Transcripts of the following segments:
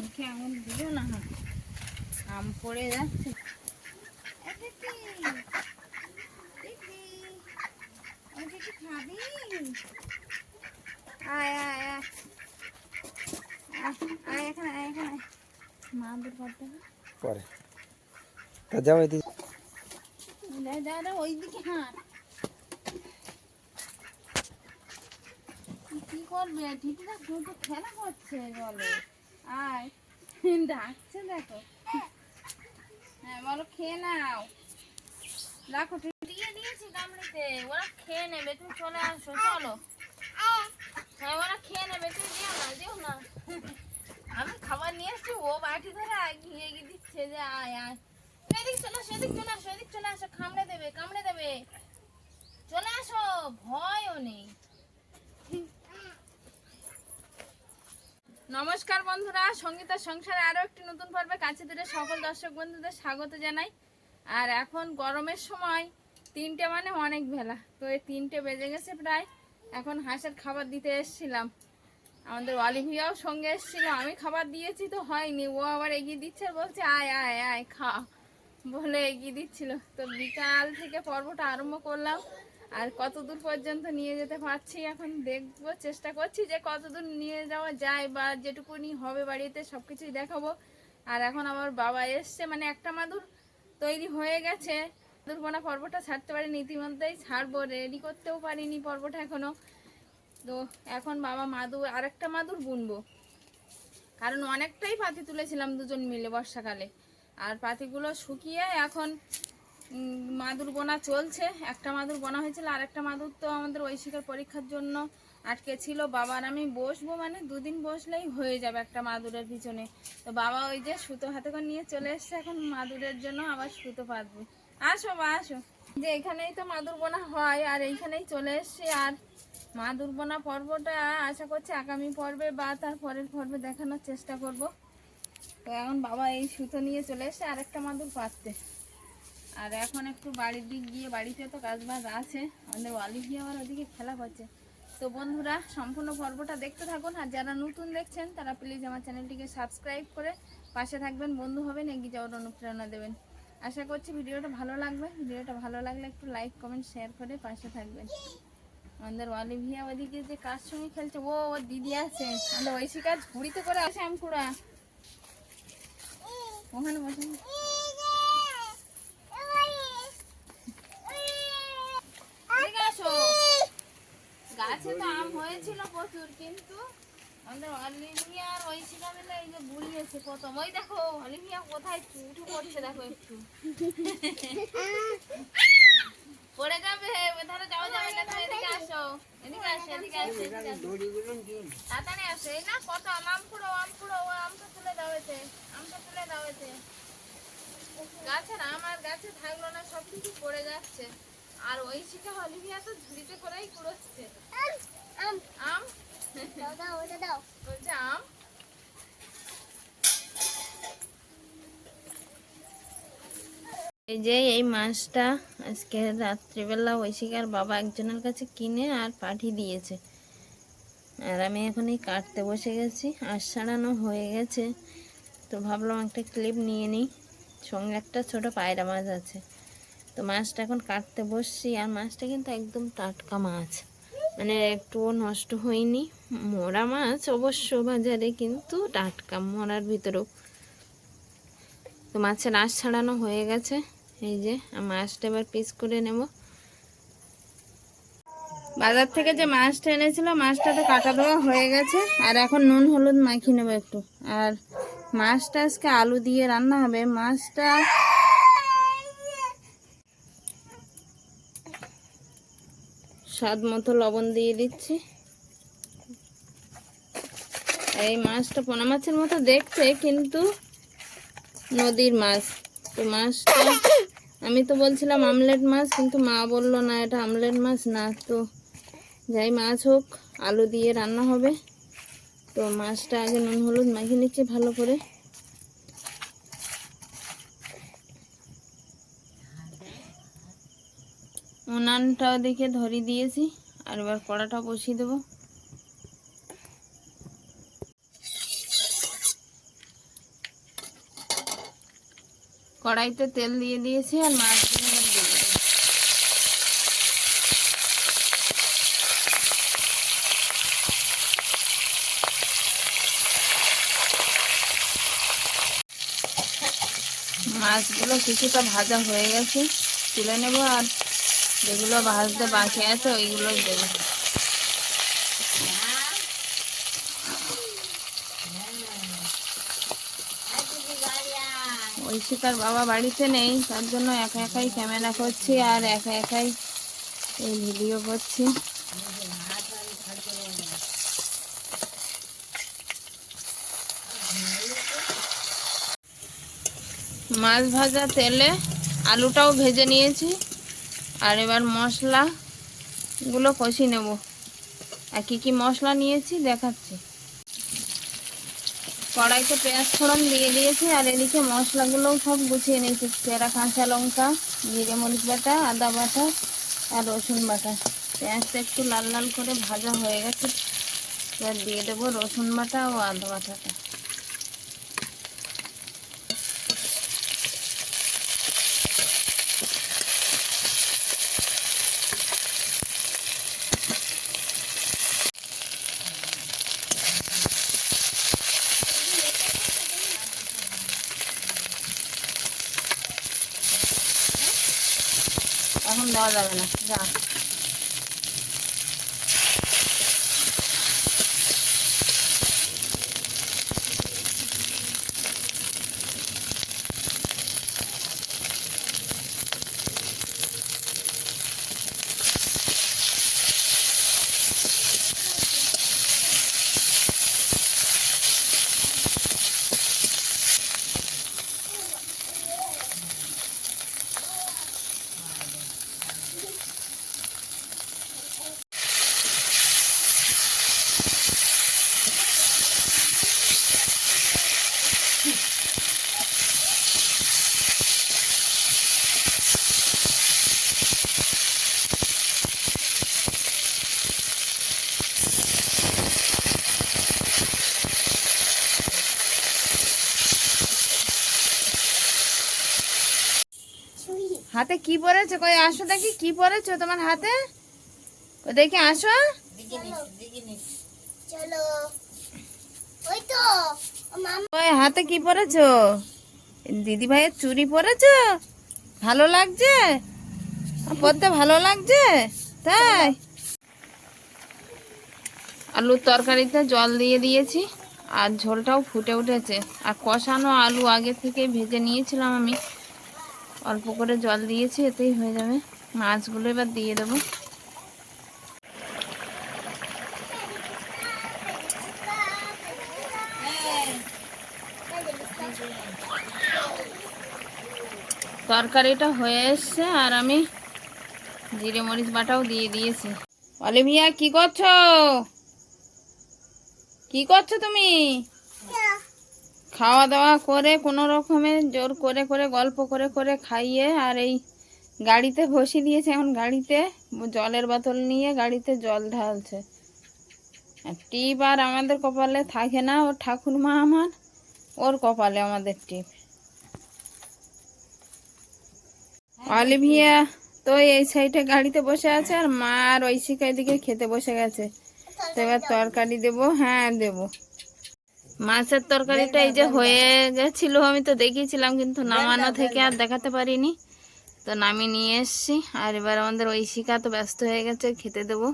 মুখে আঙুল দিও না আম পড়ে যাচ্ছে এ দিদি, দিদি, ও দিদি খাবি? আয়, আয়, আয়। আয়, আয় এখানে, আয় এখানে। মা দূর করতে পরে তা যাও এদিকে যা, যা, যা, ওইদিকে হাঁট। কি করবে ঠিকঠাক দুটো খেলা করছে বলো আয়। ডাকছে দেখো। হ্যাঁ বলো, খেয়ে নাও। দিয়ে দিয়েছি ওরা খেয়ে নেবে, তুমি চলে আসো, চলো। হ্যাঁ ওরা খেয়ে নেবে, তুমি না আমি খাবার নিয়ে এসছি, ও বাটি ধরে এগিয়ে এগিয়ে দিচ্ছে যে আয় আয়। এদিক চলে আসো এদিক চলে আসো এদিক চলে আসো, কামড়ে দেবে কামড়ে দেবে। চলে আসো, ভয়ও নেই। নমস্কার বন্ধুরা, সঙ্গীতা সংসারে আরও একটি নতুন পর্বে কাছে দূরে সকল দর্শক বন্ধুদের স্বাগত জানাই। আর এখন গরমের সময়, তিনটে মানে অনেক বেলা, তো এই তিনটে বেজে গেছে প্রায়। এখন হাঁসের খাবার দিতে এসেছিলাম। আমাদের অলিভিয়াও সঙ্গে এসেছিল, আমি খাবার দিয়েছি তো হয়নি, ও আবার এগিয়ে দিচ্ছে, বলছে, আয় আয় আয় খা বলে এগিয়ে দিচ্ছিল। তো বিকাল থেকে পর্বটা আরম্ভ করলাম। আর কত দূর পর্যন্ত নিয়ে যেতে পারছি এখন দেখব, চেষ্টা করছি যে কত দূর নিয়ে যাওয়া যায় বা যেটুকুনি হবে বাড়িতে সব কিছুই দেখাবো। আর এখন আমার বাবা এসছে মানে একটা মাদুর তৈরি হয়ে গেছে। দুর্বনা পর্বটা ছাড়তে পারিনি, ইতিমধ্যেই ছাড়বো রেডি করতেও পারিনি পর্বটা এখনও। তো এখন বাবা মাদুর, আরেকটা মাদুর বুনবো। কারণ অনেকটাই পাতি তুলেছিলাম দুজন মিলে বর্ষাকালে। আর পাতিগুলো শুকিয়ে এখন মাদুর বোনা চলছে। একটা মাদুর বোনা হয়েছিল আর একটা মাদুর তো আমাদের ঐশিকের পরীক্ষার জন্য আটকে ছিল। বাবার আমি বসবো মানে দুদিন বসলেই হয়ে যাবে একটা মাদুরের পিছনে। তো বাবা ওই যে সুতো হাতে করে নিয়ে চলে এসছে, এখন মাদুরের জন্য আবার সুতো পাতবে। আসো বা আসো। যে এখানেই তো মাদুর বোনা হয়, আর এইখানেই চলে এসছে। আর মাদুর বোনা পর্বটা আশা করছি আগামী পর্বে বা তার পরের পর্বে দেখানোর চেষ্টা করব। তো এখন বাবা এই সুতো নিয়ে চলে এসছে আর একটা মাদুর পাততে। আর এখন একটু বাড়ির দিক গিয়ে বাড়িতে তো কাজ বাজ আছে, আমাদের অলিভিয়া আবার ওদিকে খেলা করছে তো বন্ধুরা, সম্পূর্ণ পর্বটা দেখতে থাকুন, আর যারা নতুন দেখছেন, তারা প্লিজ আমার চ্যানেলটিকে সাবস্ক্রাইব করে পাশে থাকবেন, বন্ধু হবেন, এগিয়ে যাওয়ার অনুপ্রেরণা দেবেন। আশা করছি ভিডিওটা ভালো লাগবে, ভিডিওটা ভালো লাগলে একটু লাইক কমেন্ট শেয়ার করে পাশে থাকবেন। আমাদের অলিভিয়া ওদিকে যে কার সঙ্গে খেলছে, ও ওর দিদি আছে। আমাদের ঐশী কাজ ঘুড়িতে করে আসে আমকুড়া ওখানে বসে এদিকে আসো। গাছে তো আম হয়েছিল প্রচুর কিন্তু আমাদের অলিভিয়া আর ঐশিকা মিলে এই যে বুড়িয়েছে প্রথম। ওই দেখো অলিভিয়া কোথায় উঠে পড়ছে দেখো একটু। পড়ে যাবে ধরো যাওয়া যাবে না তুমি এদিকে আসো এদিকে আসো এদিকে আসো এদিকে আসো। তাড়াতাড়ি আসো এই না কত আম আম পুরো আম পুরো ও আমটা তুলে দাও এতে আমটা তুলে দাও এতে। গাছের আম আর গাছে থাকল না সব কিছু পড়ে যাচ্ছে। আর ওই শিখা অলিভিয়া তো ঝুড়িতে করেই কুড়োচ্ছে। আম বলছে আম? এই যে এই মাছটা আজকে রাত্রিবেলা ঐশিকার বাবা একজনের কাছে কিনে আর পাঠিয়ে দিয়েছে। আর আমি এখন এই কাটতে বসে গেছি আর সারানো হয়ে গেছে। তো ভাবলাম একটা ক্লিপ নিয়ে নিই। সঙ্গে একটা ছোট পায়রা মাছ আছে। তো মাছটা এখন কাটতে বসছি, আর মাছটা কিন্তু একদম টাটকা মাছ। মানে একটুও নষ্ট হয়নি। মরা মাছ অবশ্য বাজারে কিন্তু টাটকা, মরার ভিতরেও। তো মাছের আঁশ ছাড়ানো হয়ে গেছে। এই যে মাছটা এবার পিস করে নেব। বাজার থেকে যে মাছটা এনেছিল, মাছটা তো কাটা দেওয়া হয়ে গেছে। আর এখন নুন, হলুদ মাখিয়ে নেব একটু। আর মাছটা আজকে আলু দিয়ে রান্না হবে। মাছটা স্বাদ মতো লবণ দিয়ে দিচ্ছি। এই মাছটা পোনা মাছের মতো দেখতে, কিন্তু নদীর মাছ। তো মাছটা, আমি তো বলছিলাম আমলেট মাছ, কিন্তু মা বলল না এটা আমলেট মাছ না। তো যাই মাছ হোক, আলু দিয়ে রান্না হবে। তো মাছটা আগে নুন হলুদ মাখিয়ে নিচ্ছি ভালো করে। উনানটা ওদিকে ধরিয়ে দিয়েছি, আর এবার কড়াটা বসিয়ে দেবো কড়াইতে তেল দিয়ে দিয়েছি আর দেবো। মাছগুলো কিছুটা ভাজা হয়ে গেছে, তুলে নেব আর যেগুলো ভাজতে বাকি আছে ওইগুলো দেবো। ঐশিকার বাবা বাড়িতে নেই, তার জন্য একা একাই ক্যামেরা করছি আর একা একাই এই ভিডিও করছি। মাছ ভাজা তেলে আলুটাও ভেজে নিয়েছি। আর এবার মশলাগুলো কষি নেব। আর কী কী মশলা নিয়েছি দেখাচ্ছি। কড়াইতে পেঁয়াজ ফোড়ন দিয়ে দিয়েছি আর এদিকে মশলাগুলোও সব গুছিয়ে নিয়েছি। চেরা কাঁচা লঙ্কা, জিরে, মরিচ বাটা, আদা বাটা আর রসুন বাটা। পেঁয়াজটা একটু লাল লাল করে ভাজা হয়ে গেছে। এবার দিয়ে দেবো রসুন বাটা ও আদা বাটাটা। এখন দেওয়া যাবে না। যা। হাতে কি পরেছো? কই আসো দেখি কি পরেছো তোমার হাতে? কই দেখি আসো। চলো। ওই তো হাতে কি পরেছো? দিদি ভাইয়ের চুড়ি পরেছো? ভালো লাগছে? পরতে ভালো লাগছে? তাই? আলুর তরকারিতে জল দিয়ে দিয়েছি আর ঝোলটাও ফুটে উঠেছে। আর কষানো আলু আগে থেকে ভেজে নিয়েছিলাম আমি। অল্প করে জল দিয়েছি, এতেই হয়ে যাবে। মাছগুলো এবার দিয়ে দেবো। তরকারিটা হয়ে এসছে, আর আমি জিরে মরিচ বাটাও দিয়ে দিয়েছি। অলিভিয়া, কি করছ? কি করছ তুমি? খাওয়া দাওয়া করে কোনো রকমে জোর করে করে, গল্প করে করে খাইয়ে আর এই গাড়িতে বসিয়ে দিয়েছে। এখন গাড়িতে জলের বোতল নিয়ে গাড়িতে জল ঢালছে। আর টিপ আর আমাদের কপালে থাকে না। ওর ঠাকুরমা আমার, ওর কপালে আমাদের টিপ। অলিভিয়া তো এই সাইডে গাড়িতে বসে আছে আর মা আর ঐশিকা এদিকে খেতে বসে গেছে। তো এবার তরকারি দেবো হ্যাঁ দেবো। মাছের তরকারিটা এই যে হয়ে গেছিল আমি তো দেখিয়েছিলাম কিন্তু নামানো থেকে আর দেখাতে পারিনি। তো নামিয়ে নিয়ে এসছি আর এবার আমাদের ঐশিকা তো ব্যস্ত হয়ে গেছে খেতে দেবো।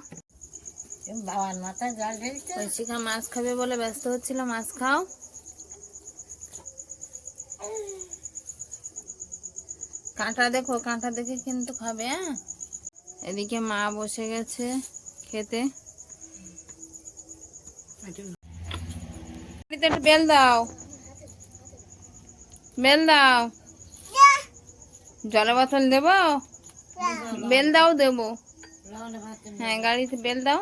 বাবার মাথায় জল ঢেলছে। ঐশিকা মাছ খাবে বলে ব্যস্ত হচ্ছিল মাছ খাও। কাঁটা দেখো কাঁটা দেখে কিন্তু খাবে হ্যাঁ? এদিকে মা বসে গেছে খেতে। একটু বেল দাও। বেল দাও। জলের বোতল দেবো? বেল দাও দেবো। হ্যাঁ গাড়িতে বেল দাও।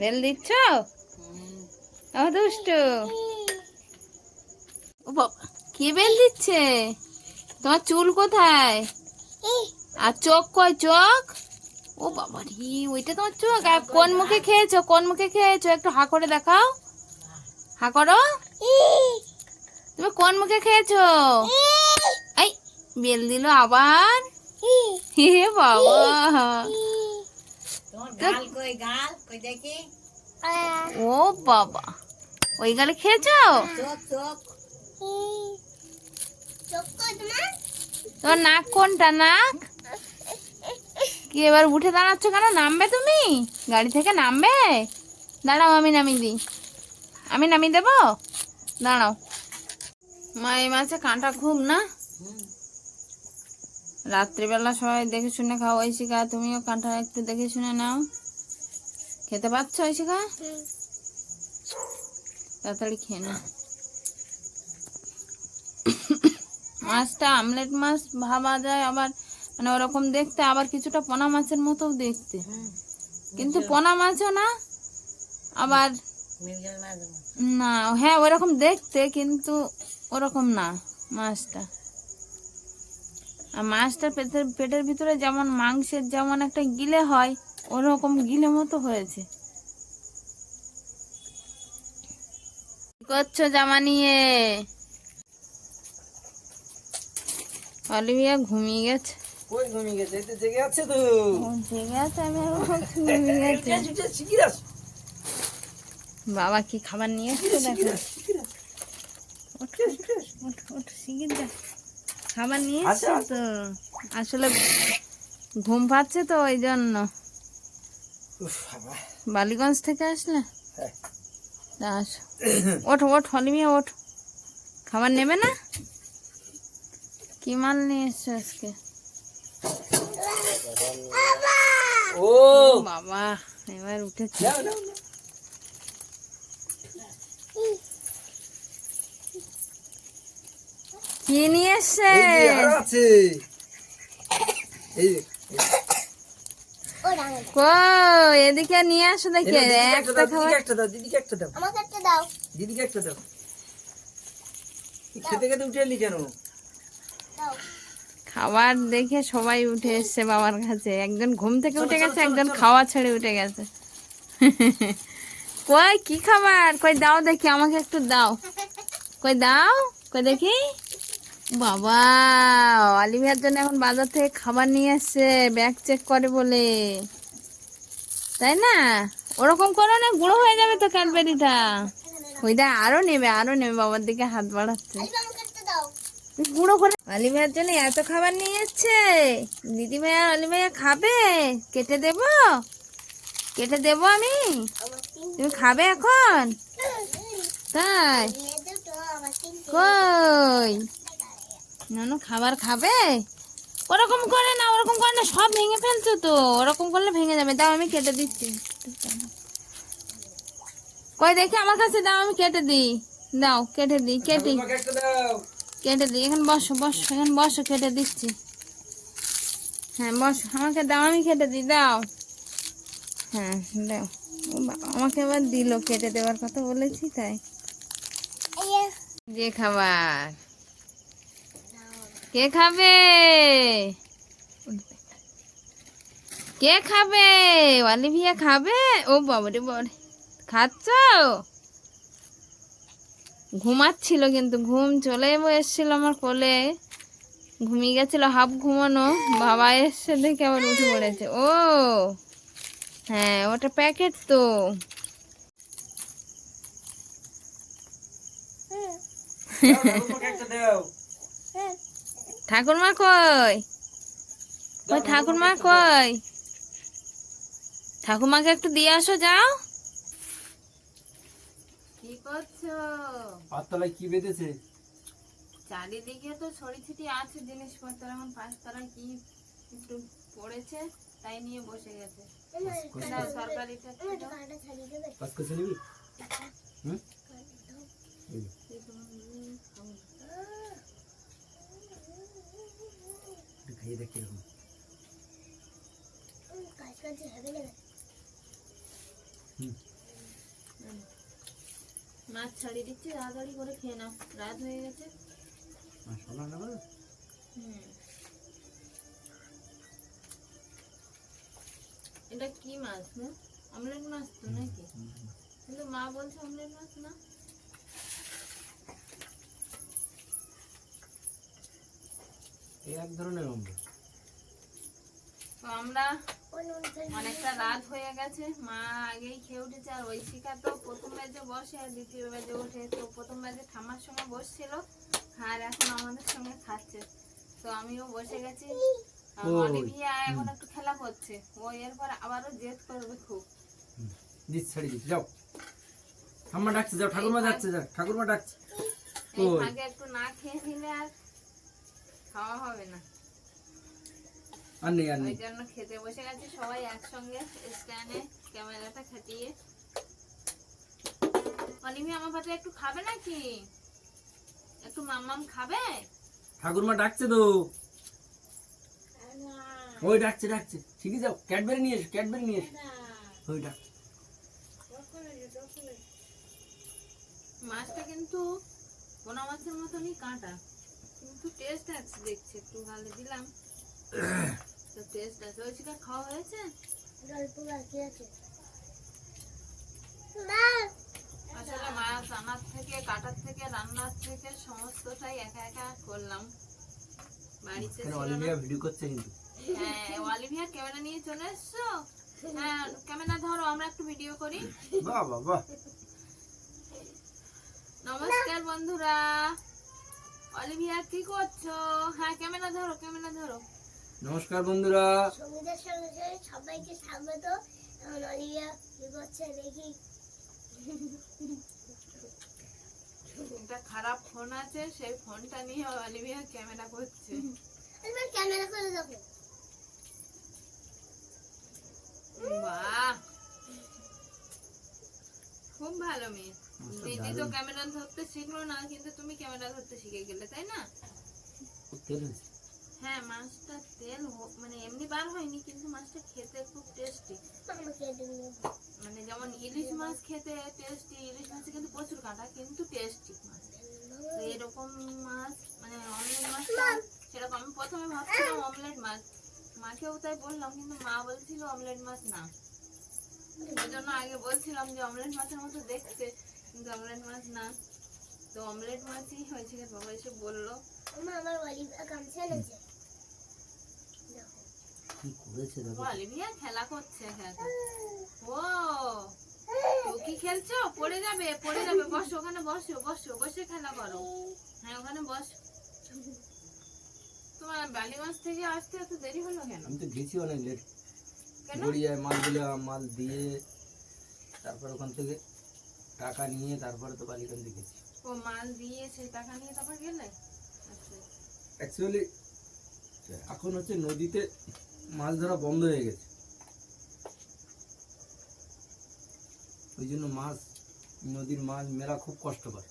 বেল দিচ্ছ? ও, দুষ্টু। কে বেল দিচ্ছে? তোমার চুল কোথায়? আর চোখ কয় চোখ? ও বাবা রে ওইটা তোমার চোখ? আর কোন মুখে খেয়েছো? কোন মুখে খেয়েছো? একটু হা করে দেখাও। হা করো। তুমি কোন মুখে খেয়েছো? এই বেল দিল আবার। হে বাবা। ও বাবা। ওই গালে খেয়েছো? তোমার নাক কোনটা? নাক? কি এবার উঠে দাঁড়াচ্ছ কেন? নামবে তুমি? গাড়ি থেকে নামবে? দাঁড়াও, আমি নামিয়ে দিই। আমি নামিয়ে দেবো? দাঁড়াও। মা, এই মাছে কাঁটা খুব না? রাত্রিবেলা সবাই দেখে শুনে খাও, ঐশিকা। তুমিও কাঁটা একটু দেখে শুনে নাও। খেতে পাচ্ছ, ঐশিকা? তাড়াতাড়ি খেয়ে নাও। মাছটা আমলেট মাছ ভাবা যায়, আবার মানে ওরকম দেখতে আবার কিছুটা পোনা মাছের মতো দেখতে। কিন্তু পোনা মাছও না আবার না হ্যাঁ ওরকম দেখতে কিন্তু ওরকম না মাছটা। আর মাছটা পেটের পেটের ভিতরে যেমন মাংসের যেমন একটা গিলে হয় ওরকম গিলে মতো হয়েছে। করছ জামা নিয়ে অলিভিয়া ঘুমিয়ে গেছে। কই ঘুমিয়ে গেছে? এই তো জেগে আছে তো। জেগে আছে আমি ঘুমিয়ে গেছে বাবা কি খাবার নিয়ে এসছে? দেখো খাবার নিয়ে এসছে আচ্ছা। তো। আসলে ঘুম পাচ্ছে তো ওই জন্য। বালিগঞ্জ থেকে আসলে? হ্যাঁ। আসো। ওঠ ওঠ হলিমিয়া ওঠ। খাবার নেবে না? কি মাল নিয়ে এসছো আজকে? ও! বাবা এবার উঠেছে। যাও যাও যাও। কি নিয়ে এসছে? এদিকে নিয়ে আসো দেখি দিদিকে একটা একটা দাও খাবার। দিদিকে একটা দাও দিদিকে একটা দাও। আমাকে একটা দাও। দিদিকে একটা দাও। খেতে খেতে উঠে এলি কেন? খাবার দেখে সবাই উঠে এসছে বাবার কাছে। একজন ঘুম থেকে উঠে গেছে একজন খাওয়া ছেড়ে উঠে গেছে। কই কি খাবার? কই দাও দেখি আমাকে একটু দাও। কই দাও কই দেখি। বাবা অলিভিয়ার জন্য এখন বাজার থেকে খাবার নিয়ে এসছে ব্যাগ চেক করে বলে। তাই না? ওরকম করো না গুঁড়ো হয়ে যাবে তো ক্যাডবেরিটা ওইটা আরও নেবে আরও নেবে বাবার দিকে হাত বাড়াচ্ছে এই আমাকে একটা দাও গুঁড়ো করে আলি জন্য এত খাবার নিয়ে এসছে। দিদি ভাই আর অলি ভাইয়া খাবে? কেটে দেব? কেটে দেব আমি? তুমি খাবে এখন? তাই? কই? নানু খাবার খাবে? ওরকম করে না, ওরকম করে না, সব ভেঙে ফেলছো তো। ওরকম করলে ভেঙে যাবে। দাও, আমি কেটে দিচ্ছি। কই দেখি, আমার কাছে দাও, আমি কেটে দিই। দাও, কেটে দিই, কেটে। দাও। কেটে দিই এখন বসো বসো এখন বসো কেটে দিচ্ছি। হ্যাঁ বসো আমাকে দাও আমি কেটে দিই দাও। হ্যাঁ দাও। আমাকে আবার দিল কেটে দেওয়ার কথা বলেছি তাই। যে খাবার? কে খাবে? কে খাবে? অলিভিয়া খাবে? ও বাবরে বাবারে। খাচ্ছ? ঘুমাচ্ছিল কিন্তু, ঘুম চলে এসেছিল আমার কোলে। ঘুমিয়ে গেছিল হাফ ঘুমানো। বাবা এসছে দেখে আবার উঠে পড়েছে। ও হ্যাঁ ওটা প্যাকেট তো। ঠাকুরমা কই? ওই ঠাকুরমা কই? ঠাকুমাকে একটু দিয়ে আসো, যাও। কি করছ? পাততলায় কি বেঁধেছে? চারিদিকে তো ছড়ি ছিটি আছে জিনিসপত্র এখন পাঁচতলায় কি একটু পড়েছে তাই নিয়ে বসে গেছে। করছে নিবি হুম? খাইয়ে দেখ কীরকম। কাজ হবে না মাছ ছাড়িয়ে দিচ্ছি তাড়াতাড়ি করে খেয়ে নাও। রাত হয়ে গেছে? হুম। এটা কি মাছ না অমলেট মাছ তো নাকি? কিন্তু মা বলছে অমলেট মাছ না। এই এক ধরনের অমলেট। তো আমরা অনেকটা রাত হয়ে গেছে। মা আগেই খেয়ে উঠেছে আর ঐশিকা তো প্রথম বসে আর দ্বিতীয় ওঠে। তো প্রথম ঠাম্মার সঙ্গে বসছিল আর এখন আমাদের সঙ্গে খাচ্ছে। তো আমিও বসে গেছি। অলিভিয়া এখন একটু খেলা করছে। ও এরপর আবারও জেদ করবে খুব। দিস ছাড়ি দিস যাও। ঠাম্মা ডাকছে যাও। ঠাকুরমা যাচ্ছে যাও। ঠাকুরমা ডাকছে। এই একটু না খেয়ে নিলে আর খাওয়া হবে না। আর নেই আর নেই। জন্য খেতে বসে গেছে সবাই একসঙ্গে স্ট্যান্ডে ক্যামেরাটা খাটিয়ে। অলিভি আমার পাতে একটু খাবে নাকি? একটু মাম্মাম খাবে? ঠাকুরমা ডাকছে তো। ওই ডাকছে ডাকছে। ঠিকই যাও ক্যাডবেরি নিয়ে এসো ক্যাডবেরি নিয়ে এসো। ওই ডাকছে। মাছটা কিন্তু পোনা মাছের মতনই কাঁটা কিন্তু টেস্ট আছে দেখছি একটু গালে দিলাম। তো টেস্ট আছে ওই চিকা খাওয়া হয়েছে গল্প বাকি আছে মা আসলে মাছ আনার থেকে কাটার থেকে রান্নার থেকে সমস্তটাই একা একা করলাম। বাড়িতে অলিভিয়া ভিডিও করছে কিন্তু। হ্যাঁ অলিভিয়া ক্যামেরা নিয়ে চলে এসছো? হ্যাঁ ক্যামেরা ধরো আমরা একটু ভিডিও করি। বাহ বাহ বাহ। নমস্কার বন্ধুরা। অলিভিয়া কি করছ? হ্যাঁ ক্যামেরা ধরো ক্যামেরা ধরো। নমস্কার বন্ধুরা। সঙ্গীতের সঙ্গে সঙ্গে সবাইকে স্বাগত। এখন অলিভিয়া কি করছে দেখি। একটা খারাপ ফোন আছে সেই ফোনটা নিয়ে অলিভিয়া ক্যামেরা করছে। এবার ক্যামেরা করে দেখো। বাহ! খুব ভালো মেয়ে। দিদি তো ক্যামেরা ধরতে শিখলো না কিন্তু তুমি ক্যামেরা ধরতে শিখে গেলে তাই না। হ্যাঁ মাছটা তেল মানে এমনি বার হয়নি, কিন্তু মাছটা খেতে খুব টেস্টি মানে যেমন ইলিশ মাছ খেতে টেস্টি ইলিশ মাছে কিন্তু প্রচুর কাঁটা, কিন্তু টেস্টি মাছ। এরকম মাছ মানে অমলেট মাছটা সেরকম, আমি প্রথমে ভাবছিলাম অমলেট মাছ। মাকেও তাই বললাম, কিন্তু মা বলছিল অমলেট মাছ না। ওই জন্য আগে বলছিলাম যে অমলেট মাছের মতো দেখতে, কিন্তু অমলেট মাছ না। তো অমলেট মাছই হয়েছে, বাবা এসে বলল। আমার আমার অলিভিয়া গামছা কি করেছে দেখো অলিভিয়া খেলা করছে হ্যাঁ ও তো কি খেলছো? পড়ে যাবে পড়ে যাবে। বসো ওখানে বসো বসো বসে খেলা করো। হ্যাঁ ওখানে বস। তোমার বালিগঞ্জ থেকে আসতে এত দেরি হলো কেন? আমি তো গেছি অনেক লেট কেন? গড়িয়ায় মাল দিলাম মাল দিয়ে তারপর ওখান থেকে টাকা নিয়ে তারপরে তো বালিগঞ্জে গেছি। ও মাল দিয়ে সেই টাকা নিয়ে তারপর গেলে? আচ্ছা। অ্যাকচুয়ালি এখন হচ্ছে নদীতে মাছ ধরা বন্ধ হয়ে গেছে। ওই জন্য মাছ, নদীর মাছ মেলা খুব কষ্টকর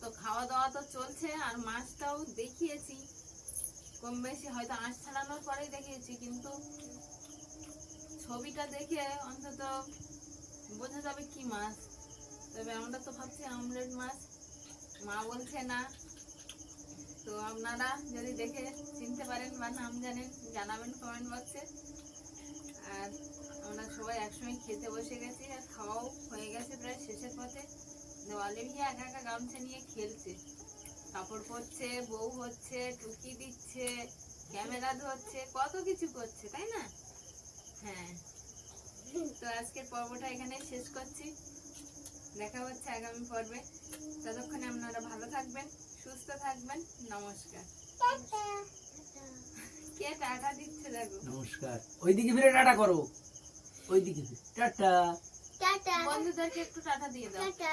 তো খাওয়া দাওয়া তো চলছে আর মাছটাও দেখিয়েছি। কম বেশি হয়তো আঁশ ছাড়ানোর পরেই দেখিয়েছি, কিন্তু ছবিটা দেখে অন্তত বোঝা যাবে কি মাছ। তবে আমরা তো ভাবছি আমলেট মাছ। মা বলছে না তো আপনারা যদি দেখে চিনতে পারেন বা নাম জানেন, জানাবেন কমেন্ট বক্সে আর আমরা সবাই একসঙ্গে খেতে বসে গেছি আর খাওয়াও হয়ে গেছে প্রায় শেষের পথে। অলিভিয়া একা একা গামছা নিয়ে খেলছে। কাপড় পরছে, বউ হচ্ছে টুকি দিচ্ছে, ক্যামেরা ধরছে, কত কিছু করছে, তাই না? হ্যাঁ। তো আজকের পর্বটা এখানে শেষ করছি। দেখা হচ্ছে আগামী পর্বে। ততক্ষণে আপনারা ভালো থাকবেন। সুস্থ থাকবেন নমস্কার। কে টাটা দিচ্ছে দেখো? নমস্কার। ওইদিকে ফিরে টাটা করো। ওইদিকে টাটা। টাটা। বন্ধুদেরকে একটু টাটা দিয়ে দাও। টাটা।